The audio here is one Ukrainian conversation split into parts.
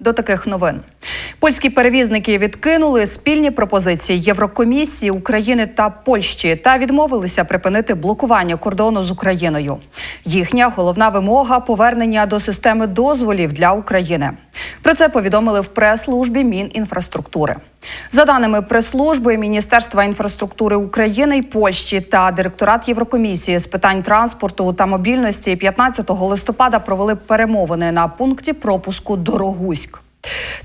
до таких новин. Польські перевізники відкинули спільні пропозиції Єврокомісії України та Польщі та відмовилися припинити блокування кордону з Україною. Їхня головна вимога повернення до системи дозволів для України. Про це повідомили в прес-службі Мінінфраструктури. За даними прес-служби Міністерства інфраструктури України і Польщі та директорат Єврокомісії з питань транспорту та мобільності 15 листопада провели перемовини на пункті пропуску Дорогуськ.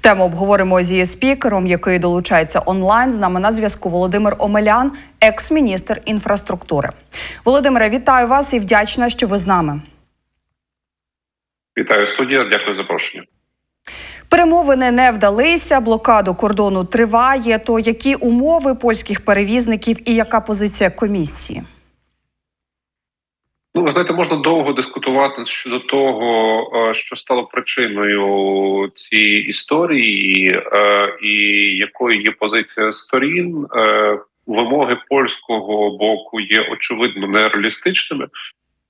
Тему обговоримо зі спікером, який долучається онлайн. З нами на зв'язку Володимир Омелян, екс-міністр інфраструктури. Володимире, вітаю вас і вдячна, що ви з нами. Вітаю студія. Дякую за запрошення. Перемовини не вдалися. Блокаду кордону триває. То які умови польських перевізників і яка позиція комісії? Ну, ви знаєте, можна довго дискутувати щодо того, що стало причиною цієї історії, і якою є позиція сторін. Вимоги польського боку є очевидно нереалістичними.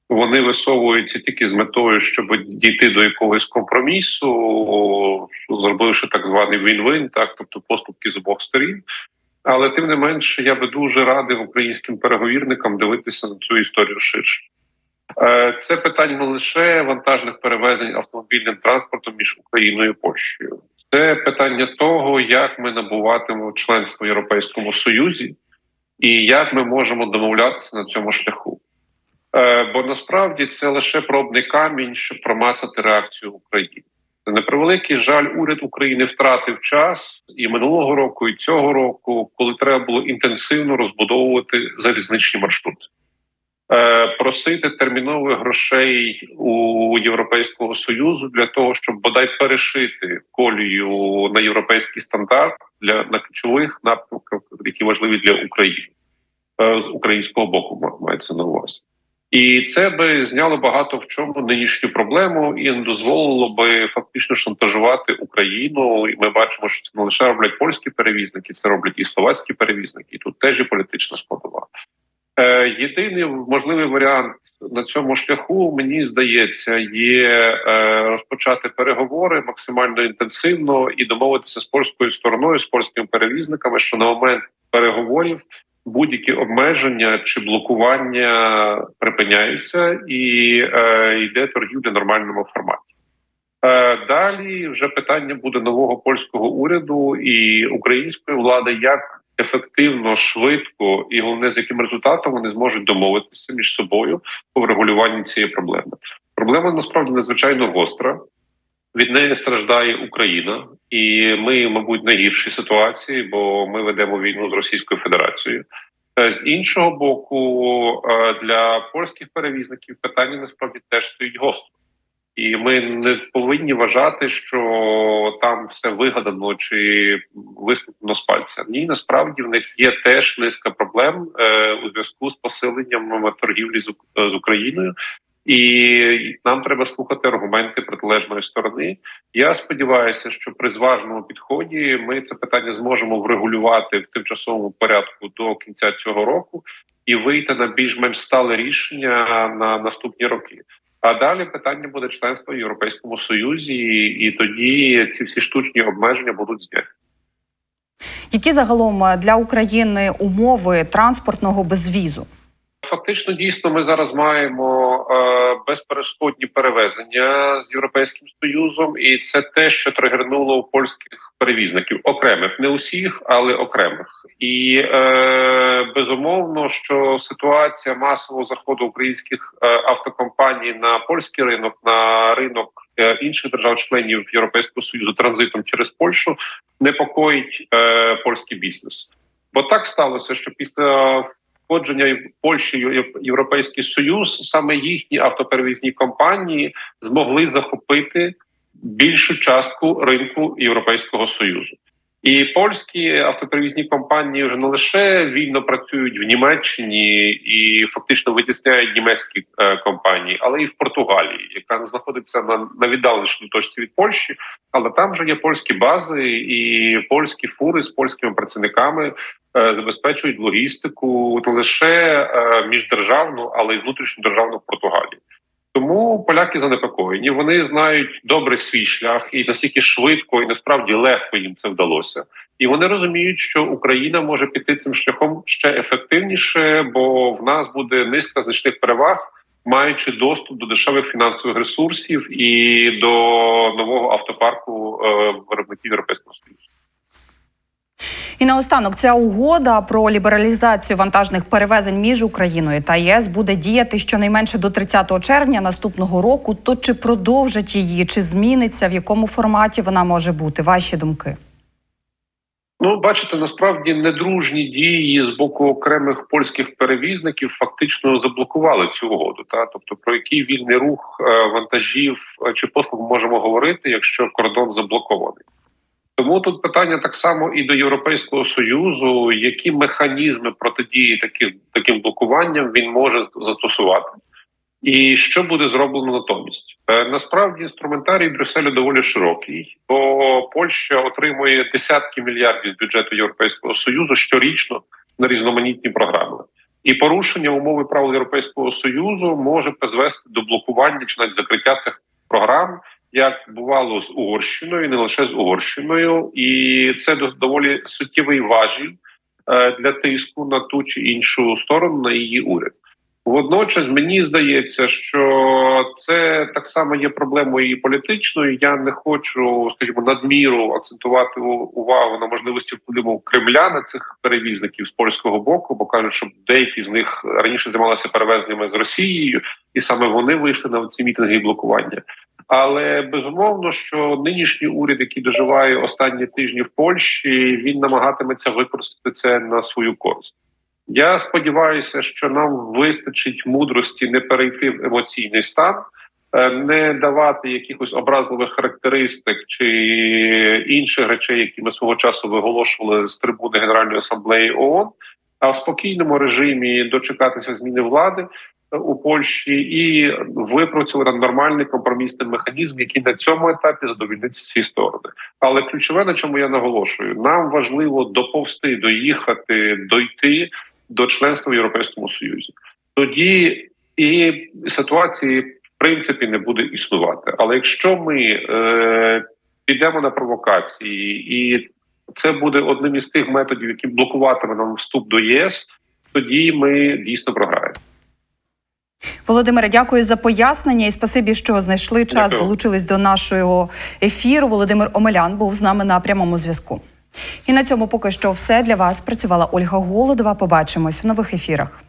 Вони висовуються тільки з метою, щоб дійти до якогось компромісу, зробивши так званий він-вин, так тобто поступки з обох сторін. Але тим не менше, я би дуже радив українським переговірникам дивитися на цю історію ширше. Це питання не лише вантажних перевезень автомобільним транспортом між Україною і Польщею. Це питання того, як ми набуватимемо членство в Європейському Союзі і як ми можемо домовлятися на цьому шляху. Бо насправді це лише пробний камінь, щоб промацати реакцію України. На превеликий жаль, уряд України втратив час і минулого року, і цього року, коли треба було інтенсивно розбудовувати залізничні маршрути. Просити термінових грошей у Європейського союзу для того, щоб бодай перешити колію на європейський стандарт для на ключових напрямках, які важливі для України з українського боку, мається на увазі. І це би зняло багато в чому нинішню проблему і не дозволило би фактично шантажувати Україну. І ми бачимо, що це не лише роблять польські перевізники, це роблять і словацькі перевізники. І Тут теж і політична складова. Е, єдиний можливий варіант на цьому шляху, мені здається, є е, розпочати переговори максимально інтенсивно і домовитися з польською стороною, з польськими перевізниками, що на момент переговорів будь-які обмеження чи блокування припиняються і е, йде торгівля в нормальному форматі. Далі вже питання буде нового польського уряду і української влади, як ефективно, швидко і головне з яким результатом вони зможуть домовитися між собою по врегулюванні цієї проблеми. Проблема насправді надзвичайно гостра. Від неї страждає Україна, і ми, мабуть, найгіршій ситуації, бо ми ведемо війну з Російською Федерацією. З іншого боку, для польських перевізників питання насправді теж стоїть гостро, і ми не повинні вважати, що там все вигадано чи висміклено з пальця. Ні, насправді в них є теж низка проблем у зв'язку з посиленням торгівлі з Україною. І нам треба слухати аргументи протилежної сторони. Я сподіваюся, що при зважному підході ми це питання зможемо врегулювати в тимчасовому порядку до кінця цього року і вийти на більш-менш стале рішення на наступні роки. А далі питання буде членство в Європейському Союзі, і тоді ці всі штучні обмеження будуть зняті. Які загалом для України умови транспортного безвізу? Фактично, дійсно, ми зараз маємо е, безперешкодні перевезення з європейським союзом, і це те, що тригернуло у польських перевізників окремих, не усіх, але окремих. І е, безумовно, що ситуація масового заходу українських е, автокомпаній на польський ринок, на ринок е, інших держав-членів Європейського союзу транзитом через Польщу непокоїть е, польський бізнес. Бо так сталося, що після входження Польщі в Європейський Союз саме їхні автоперевізні компанії змогли захопити більшу частку ринку Європейського Союзу. І польські автоперевізні компанії вже не лише вільно працюють в Німеччині і фактично витісняють німецькі е, компанії, але і в Португалії, яка знаходиться на на віддаленішій точці від Польщі, але там вже є польські бази і польські фури з польськими працівниками е, забезпечують логістику не лише е, міждержавну, але й внутрішньодержавну в Португалії. Тому поляки занепокоєні. Вони знають добре свій шлях і наскільки швидко і насправді легко їм це вдалося. І вони розуміють, що Україна може піти цим шляхом ще ефективніше, бо в нас буде низка значних переваг, маючи доступ до дешевих фінансових ресурсів і до нового автопарку е, виробників Європейського Союзу. І наостанок ця угода про лібералізацію вантажних перевезень між Україною та ЄС буде діяти щонайменше до 30 червня наступного року. То чи продовжать її, чи зміниться, в якому форматі вона може бути? Ваші думки? Ну, бачите, насправді недружні дії з боку окремих польських перевізників фактично заблокували цю угоду. Та тобто про який вільний рух е, вантажів е, чи послуг можемо говорити, якщо кордон заблокований. Тому тут питання так само і до Європейського союзу, які механізми протидії таким таким блокуванням він може застосувати, і що буде зроблено натомість. Е, насправді інструментарій Брюсселю доволі широкий, бо Польща отримує десятки мільярдів з бюджету Європейського союзу щорічно на різноманітні програми. І порушення умови правил Європейського союзу може призвести до блокування чи навіть закриття цих програм, як бувало з Угорщиною, не лише з Угорщиною, і це доволі суттєвий важіль е, для тиску на ту чи іншу сторону на її уряд. Водночас мені здається, що це так само є проблемою і політичною. Я не хочу, скажімо, надміру акцентувати увагу на можливості впливу Кремля на цих перевізників з польського боку, бо кажуть, що деякі з них раніше займалися перевезеннями з Росією, і саме вони вийшли на ці мітинги і блокування. Але безумовно, що нинішній уряд, який доживає останні тижні в Польщі, він намагатиметься використати це на свою користь. Я сподіваюся, що нам вистачить мудрості не перейти в емоційний стан, е, не давати якихось образливих характеристик чи інших речей, які ми свого часу виголошували з трибуни Генеральної асамблеї ООН, а в спокійному режимі дочекатися зміни влади у Польщі і випрацювати нормальний компромісний механізм, який на цьому етапі задовільнить всі сторони. Але ключове, на чому я наголошую, нам важливо доповсти, доїхати, дойти до членства в Європейському Союзі. Тоді і ситуації в принципі не буде існувати. Але якщо ми е, підемо на провокації, і це буде одним із тих методів, які блокуватиме нам вступ до ЄС, тоді ми дійсно програємо. Володимире, дякую за пояснення і спасибі, що знайшли час, Дякую. долучились до нашого ефіру. Володимир Омелян був з нами на прямому зв'язку. І на цьому поки що все для вас працювала Ольга Голодова. Побачимось в нових ефірах.